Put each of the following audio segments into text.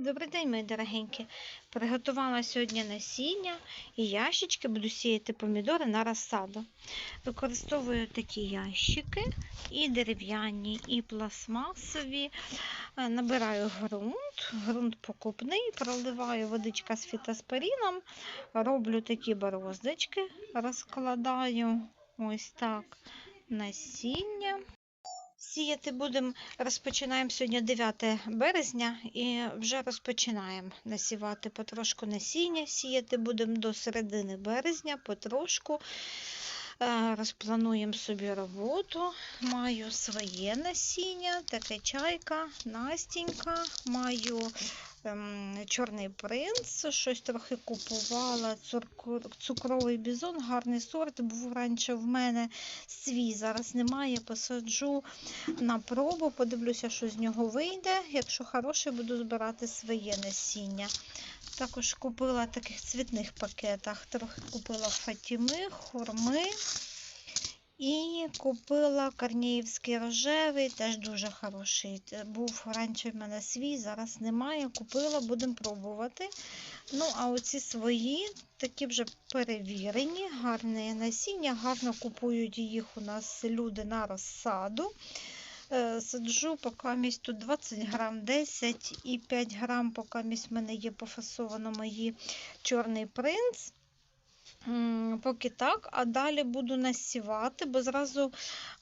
Добрий день, мої дорогенькі. Приготувала сьогодні насіння і ящички буду сіяти помідори на розсаду. Використовую такі ящики, і дерев'яні, і пластмасові. Е, Набираю ґрунт, ґрунт покупний, проливаю водичка з фітоспоріном, роблю такі бороздочки, розкладаю ось так насіння. Сіяти будемо, розпочинаємо сьогодні 9 березня і вже розпочинаємо насівати потрошку насіння. Сіяти будемо до середини березня, потрошку. Е, Розплануємо собі роботу. Маю своє насіння, таке чайка, Настінька, маю ем, чорний принц, щось трохи купувала, цукровий бізон, гарний сорт, був раніше в мене свій, зараз немає, посаджу на пробу, подивлюся, що з нього вийде. Якщо хороше, буду збирати своє насіння. Також купила таких цвітних пакетах, трохи купила фатіми, хурми. І купила корнеївський рожевий, теж дуже хороший. Був раніше в мене свій, зараз немає. Купила, будемо пробувати. Ну, а оці свої, такі вже перевірені, гарне насіння, гарно купують їх у нас люди на розсаду. Е, Саджу поки місць тут 20 грам 10 і 5 грам, поки місць в мене є пофасовано мої чорний принц. Поки так, а далі буду насівати, бо зразу,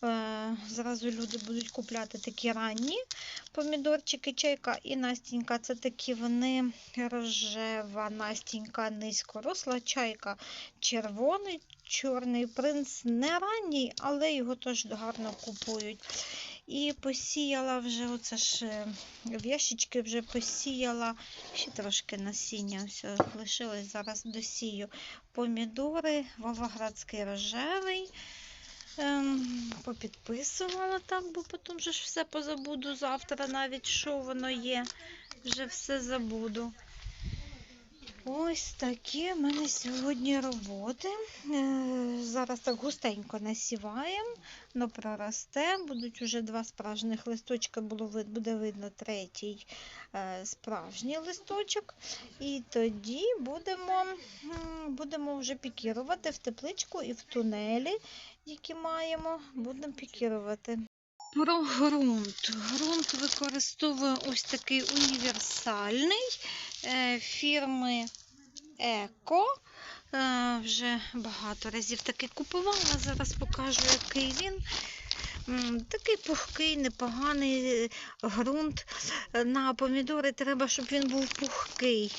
е, зразу люди будуть купляти такі ранні помідорчики, чайка і Настінька. Це такі вони рожева, Настінька низькоросла, чайка червоний, чорний принц не ранній, але його теж гарно купують. І посіяла вже, оце ж е, в ящички вже посіяла, ще трошки насіння все лишилось, зараз досію помідори, Вовоградський рожевий. Ем, попідписувала так, бо потім же ж все позабуду завтра, навіть що воно є, вже все забуду. Ось такі в мене сьогодні роботи. Е, Зараз так густенько насіваємо, но проросте. Будуть уже два справжніх листочка, буде видно третій е, справжній листочок. І тоді будемо, будемо вже пікірувати в тепличку і в тунелі, які маємо, будемо пікірувати. Про ґрунт. Ґрунт використовую ось такий універсальний е, фірми Еко. Е, Вже багато разів такий купувала. Зараз покажу, який він. Такий пухкий, непоганий е, ґрунт. На помідори треба, щоб він був пухкий.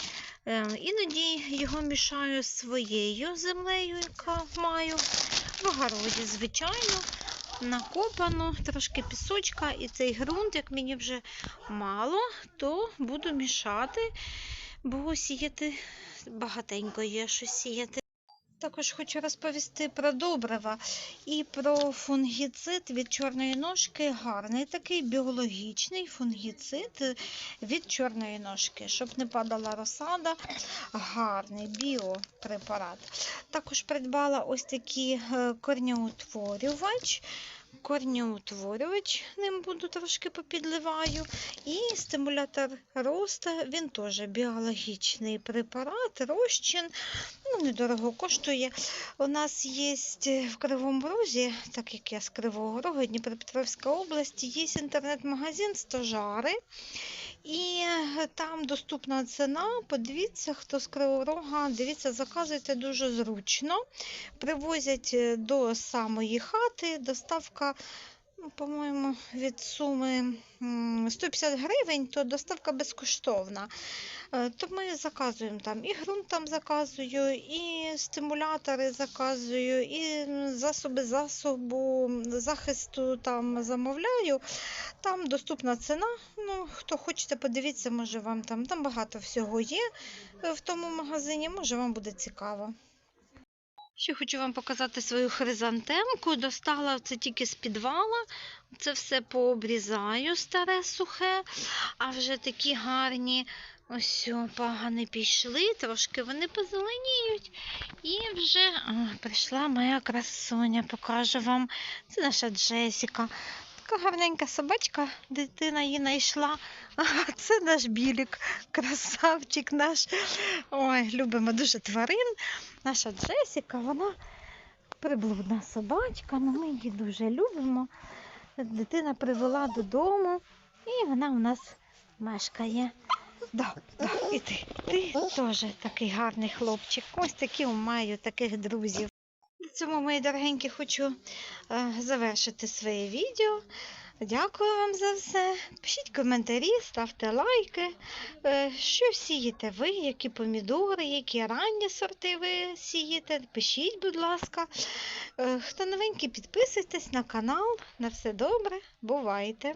Іноді його мішаю своєю землею, яка маю в огороді, звичайно. Накопано трошки пісочка, і цей ґрунт, як мені вже мало, то буду мішати, бо сіяти багатенько є що сіяти. Також хочу розповісти про добрива і про фунгіцид від чорної ножки. Гарний такий біологічний фунгіцид від чорної ножки, щоб не падала розсада. Гарний біопрепарат. Також придбала ось такий е, корнеутворювач. Корнеутворювач, ним буду трошки попідливаю. І стимулятор росту, він теж біологічний препарат, розчин. Ну, недорого коштує. У нас є в Кривому Розі, так як я з Кривого Рогу, Дніпропетровська область, є інтернет-магазин Стожари. І е, там доступна ціна. Подивіться, хто з Кривого Рога, дивіться, заказуйте дуже зручно. Привозять е, до самої хати. Доставка, по-моєму, від суми м, 150 гривень, то доставка безкоштовна. Е, То ми заказуємо там і ґрунт там заказую, і стимулятори заказую, і засоби засобу захисту там замовляю. Там доступна ціна. Ну, хто хочете, подивіться, може вам там, там багато всього є е, в тому магазині, може вам буде цікаво. Ще хочу вам показати свою хризантемку. Достала це тільки з підвала. Це все пообрізаю, старе сухе, а вже такі гарні. Ось погани пішли, трошки вони позеленіють. І вже о, прийшла моя красуня, покажу вам. Це наша Джесіка. Така гарненька собачка, дитина її знайшла. Це наш білік, красавчик наш. Ой, любимо дуже тварин. Наша Джесіка, вона приблудна собачка, але ми її дуже любимо. Дитина привела додому, і вона у нас мешкає. Да, да, і ти, ти теж такий гарний хлопчик. Ось такі маю таких друзів. На цьому, мої дорогенькі, хочу е, завершити своє відео. Дякую вам за все. Пишіть коментарі, ставте лайки. Е, що сієте ви, які помідори, які ранні сорти ви сієте. Пишіть, будь ласка. Е, хто новенький, підписуйтесь на канал. На все добре. Бувайте!